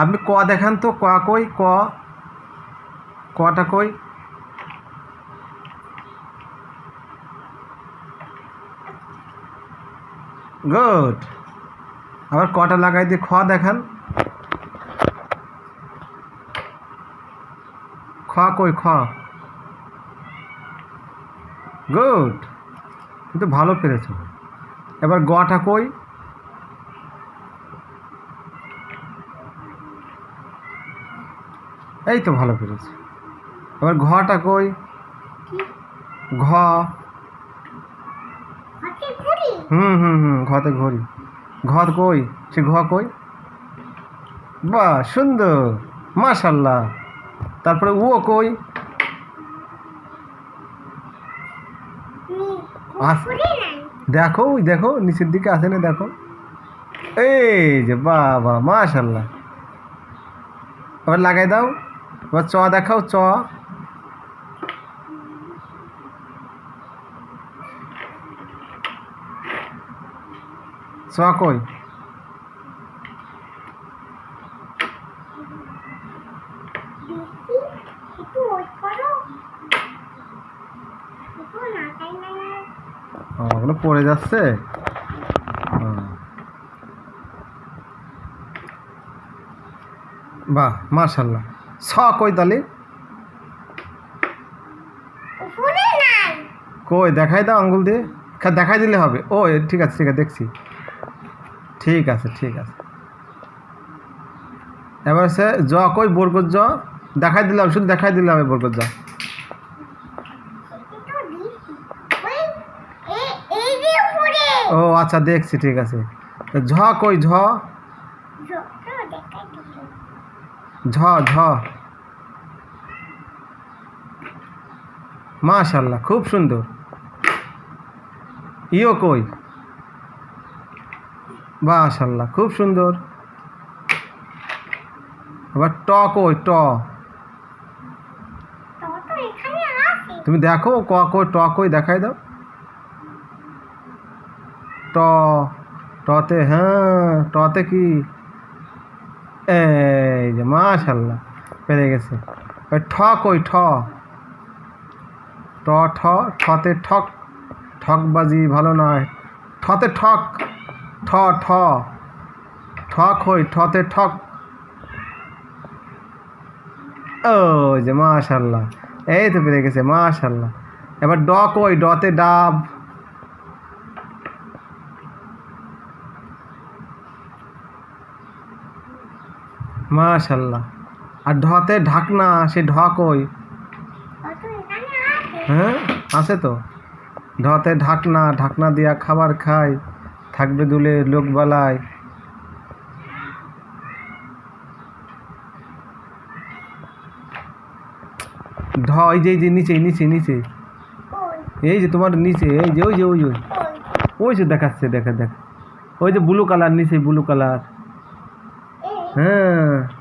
আপনি ক দেখান তো, ক কই, ক, কটা কই? গুড। আবার কটা লাগাই দিয়ে খ দেখান। খ কই, খ। গুড। কিন্তু ভালো পেরেছ। এবার গটা কই? এই তো ভালো পেরেছ। এবার ঘটা কই? ঘ। হুম হুম হুম ঘতে ঘড়ি। ঘর কই? সে ঘ কই? বাহ সুন্দর। মাশাল্লাহ। তারপরে ও কই? দেখো দেখো নিচের দিকে আসে না দেখো। এই যে বাবা মাশাল্লাহ। এবার লাগাই দাও। এবার চ দেখাও চ। চ কই? ওগুলো পড়ে যাচ্ছে? বাহ মাশাল্লাহ ছ কই তাহলে? কই দেখাই দাও আঙ্গুল দিয়ে। দেখাই দিলে হবে। ও ঠিক আছে ঠিক আছে দেখছি। ঠিক আছে ঠিক আছে। এবার সে জ কই বরগত জ? দেখাই দিলাম শুধু দেখাই দিলাম এই বরগত জ। ও আচ্ছা দেখছি ঠিক আছে। ঝ কই ঝ? ঝ ঝ। মাশাল্লাহ খুব সুন্দর। ইও কই? মাশাল্লাহ খুব সুন্দর। আবার ট কই ট? তুমি দেখো ক কই ট কই দেখাই দাও। ট টতে হ্যাঁ টতে কি? এই যে মাশাল্লাহ পেরে গেছে। এবার ঠ কই ঠ? ট ঠ, ঠতে ঠক, ঠকবাজি ভালো নয়। ঠতে ঠক, ঠ ঠ ঠক হই ঠতে ঠক। ও যে মাশাল্লাহ, এই তো পেরে গেছে মাশাল্লাহ। এবার ড কই, ডতে ডাব। মাশাল্লাহ। আর ঢতে ঢাকনা, সে ঢ কই? তত আছে হ্যাঁ আছে তো। ঢতে ঢাকনা ঢাকনা দিয়া খাবার খায় থাকবে দুলে লোক বালায় ঢ, এই যে এই যে, নিচে নিচে নিচে। এই যে, তোমার নিচে, এই যে, ওই যে ওই যে। ওই ওই যে দেখাচ্ছে, দেখা, দেখ। ওই যে ব্লু কালার, নিচে ব্লু কালার। এই হ্যাঁ